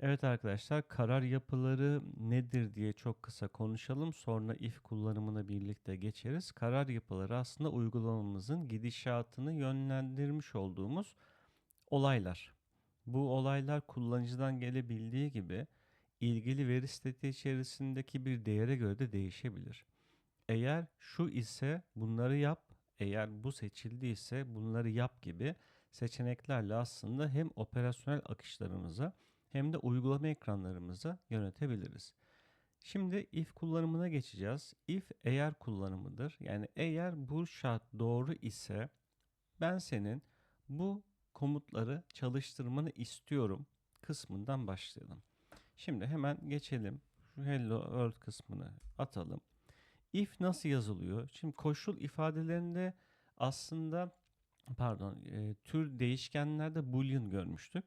Evet arkadaşlar karar yapıları nedir diye çok kısa konuşalım. Sonra if kullanımına birlikte geçeriz. Karar yapıları aslında uygulamamızın gidişatını yönlendirmiş olduğumuz olaylar. Bu olaylar kullanıcıdan gelebildiği gibi ilgili veri seti içerisindeki bir değere göre de değişebilir. Eğer şu ise bunları yap, eğer bu seçildiyse bunları yap gibi seçeneklerle aslında hem operasyonel akışlarımızı hem de uygulama ekranlarımızı yönetebiliriz. Şimdi if kullanımına geçeceğiz. If eğer kullanımıdır. Yani eğer bu şart doğru ise ben senin bu komutları çalıştırmanı istiyorum kısmından başlayalım. Şimdi hemen geçelim. Şu hello world kısmını atalım. If nasıl yazılıyor? Şimdi koşul ifadelerinde aslında pardon e, tür değişkenlerde boolean görmüştük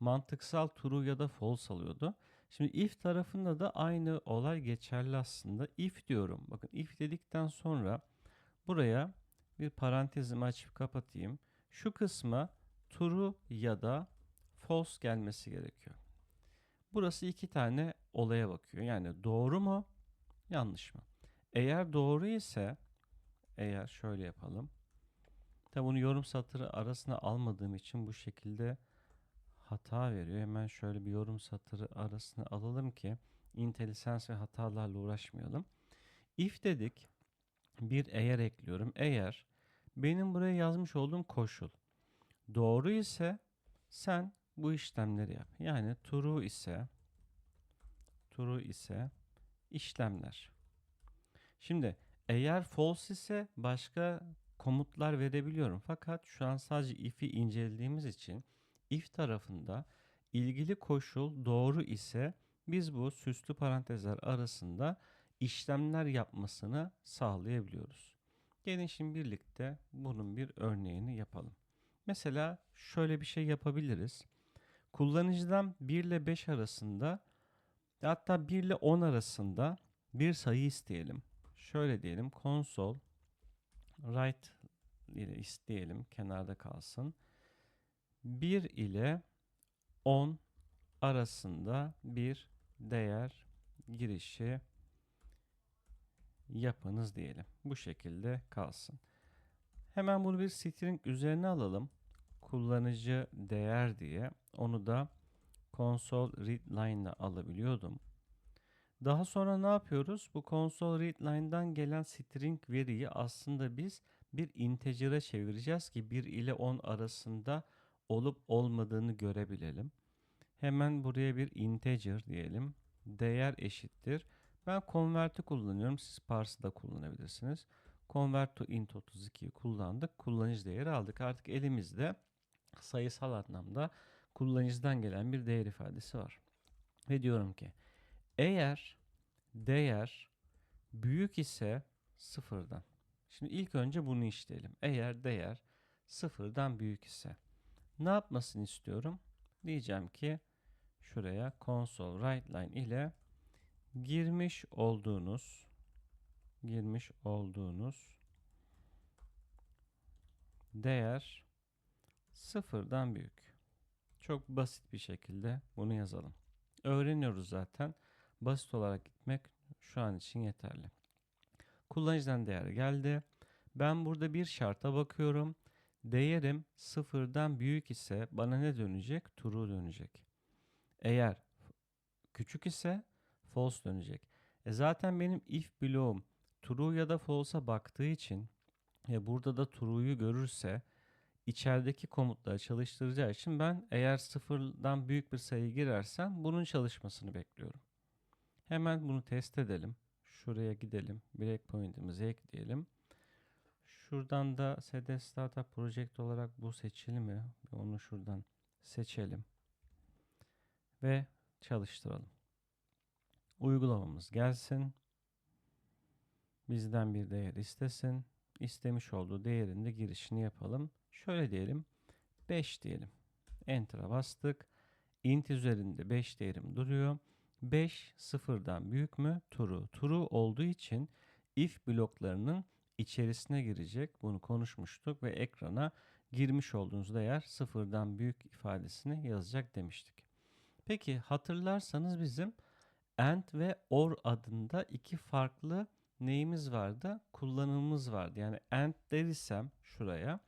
mantıksal true ya da false alıyordu. Şimdi if tarafında da aynı olay geçerli aslında. If diyorum. Bakın if dedikten sonra buraya bir parantezimi açıp kapatayım. Şu kısma true ya da false gelmesi gerekiyor. Burası iki tane olaya bakıyor. Yani doğru mu, yanlış mı? Eğer doğru ise eğer şöyle yapalım. Tabi bunu yorum satırı arasına almadığım için bu şekilde hata veriyor. Hemen şöyle bir yorum satırı arasına alalım ki IntelliSense ve hatalarla uğraşmayalım. If dedik. Bir eğer ekliyorum. Eğer benim buraya yazmış olduğum koşul doğru ise sen bu işlemleri yap. Yani true ise true ise işlemler. Şimdi eğer false ise başka komutlar verebiliyorum. Fakat şu an sadece if'i incelediğimiz için if tarafında ilgili koşul doğru ise biz bu süslü parantezler arasında işlemler yapmasını sağlayabiliyoruz. Gelin şimdi birlikte bunun bir örneğini yapalım. Mesela şöyle bir şey yapabiliriz. Kullanıcıdan 1 ile 5 arasında hatta 1 ile 10 arasında bir sayı isteyelim. Şöyle diyelim console write ile isteyelim kenarda kalsın. 1 ile 10 arasında bir değer girişi yapınız diyelim. Bu şekilde kalsın. Hemen bunu bir string üzerine alalım. Kullanıcı değer diye. Onu da console readline ile alabiliyordum. Daha sonra ne yapıyoruz? Bu console readline'dan gelen string veriyi aslında biz bir integer'a çevireceğiz ki 1 ile 10 arasında olup olmadığını görebilelim. Hemen buraya bir integer diyelim. Değer eşittir. Ben convert'i kullanıyorum. Siz parse'ı da kullanabilirsiniz. Convert to int 32'yi kullandık. Kullanıcı değeri aldık. Artık elimizde sayısal anlamda kullanıcıdan gelen bir değer ifadesi var. Ve diyorum ki eğer değer büyük ise sıfırdan. Şimdi ilk önce bunu işleyelim. Eğer değer sıfırdan büyük ise ne yapmasını istiyorum? Diyeceğim ki şuraya console write line ile girmiş olduğunuz girmiş olduğunuz değer sıfırdan büyük. Çok basit bir şekilde bunu yazalım. Öğreniyoruz zaten. Basit olarak gitmek şu an için yeterli. Kullanıcıdan değer geldi. Ben burada bir şarta bakıyorum. Değerim sıfırdan büyük ise bana ne dönecek? True dönecek. Eğer küçük ise false dönecek. E zaten benim if bloğum true ya da false'a baktığı için e burada da true'yu görürse içerideki komutları çalıştıracağı için ben eğer sıfırdan büyük bir sayı girersem bunun çalışmasını bekliyorum. Hemen bunu test edelim. Şuraya gidelim. Breakpoint'imizi ekleyelim. Şuradan da SD Startup Project olarak bu seçili mi? Onu şuradan seçelim. Ve çalıştıralım. Uygulamamız gelsin. Bizden bir değer istesin. İstemiş olduğu değerin de girişini yapalım. Şöyle diyelim. 5 diyelim. Enter'a bastık. int üzerinde 5 değerim duruyor. 5 sıfırdan büyük mü? True. True olduğu için if bloklarının içerisine girecek. Bunu konuşmuştuk ve ekrana girmiş olduğunuz değer sıfırdan büyük ifadesini yazacak demiştik. Peki hatırlarsanız bizim AND ve OR adında iki farklı neyimiz vardı? Kullanımımız vardı. Yani AND dersem şuraya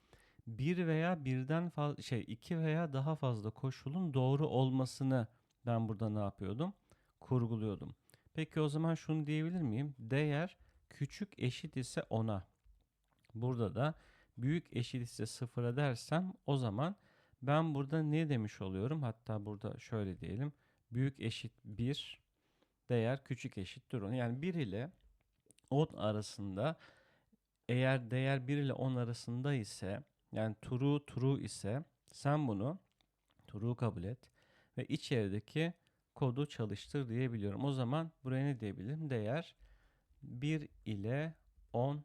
bir veya birden fazla şey iki veya daha fazla koşulun doğru olmasını ben burada ne yapıyordum? Kurguluyordum. Peki o zaman şunu diyebilir miyim? Değer küçük eşit ise 10'a. Burada da büyük eşit ise 0'a dersem o zaman ben burada ne demiş oluyorum? Hatta burada şöyle diyelim. Büyük eşit 1, değer küçük eşittir 10. Yani 1 ile 10 arasında eğer değer 1 ile 10 arasında ise yani true true ise sen bunu true kabul et ve içerideki kodu çalıştır diyebiliyorum. O zaman buraya ne diyebilirim? Değer 1 ile 10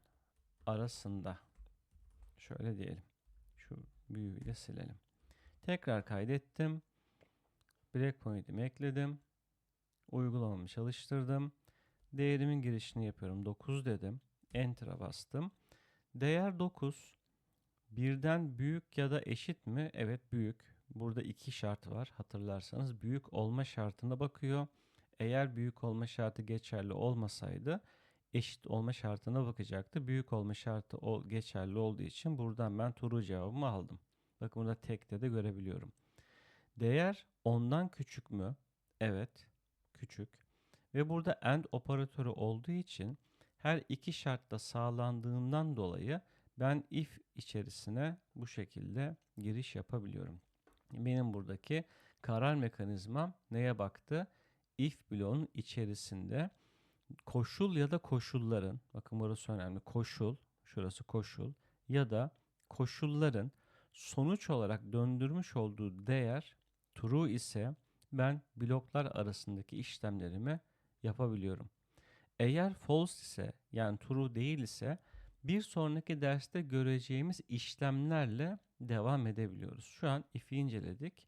arasında. Şöyle diyelim. Şu büyüğüyle silelim. Tekrar kaydettim. Breakpoint'imi ekledim. Uygulamamı çalıştırdım. Değerimin girişini yapıyorum. 9 dedim. Enter'a bastım. Değer 9. Birden büyük ya da eşit mi? Evet büyük. Burada iki şart var. Hatırlarsanız büyük olma şartına bakıyor. Eğer büyük olma şartı geçerli olmasaydı eşit olma şartına bakacaktı. Büyük olma şartı o geçerli olduğu için buradan ben true cevabımı aldım. Bakın burada tekte de görebiliyorum. Değer ondan küçük mü? Evet, küçük. Ve burada AND operatörü olduğu için her iki şartta sağlandığından dolayı ben if içerisine bu şekilde giriş yapabiliyorum. Benim buradaki karar mekanizmam neye baktı? If bloğunun içerisinde koşul ya da koşulların, bakın burası önemli, koşul, şurası koşul ya da koşulların sonuç olarak döndürmüş olduğu değer true ise ben bloklar arasındaki işlemlerimi yapabiliyorum. Eğer false ise yani true değil ise bir sonraki derste göreceğimiz işlemlerle devam edebiliyoruz. Şu an if'i inceledik.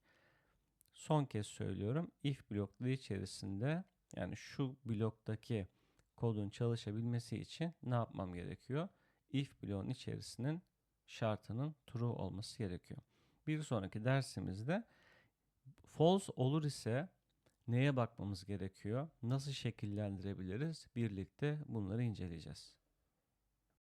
Son kez söylüyorum. If blokları içerisinde yani şu bloktaki kodun çalışabilmesi için ne yapmam gerekiyor? If bloğun içerisinin şartının true olması gerekiyor. Bir sonraki dersimizde false olur ise neye bakmamız gerekiyor? Nasıl şekillendirebiliriz? Birlikte bunları inceleyeceğiz.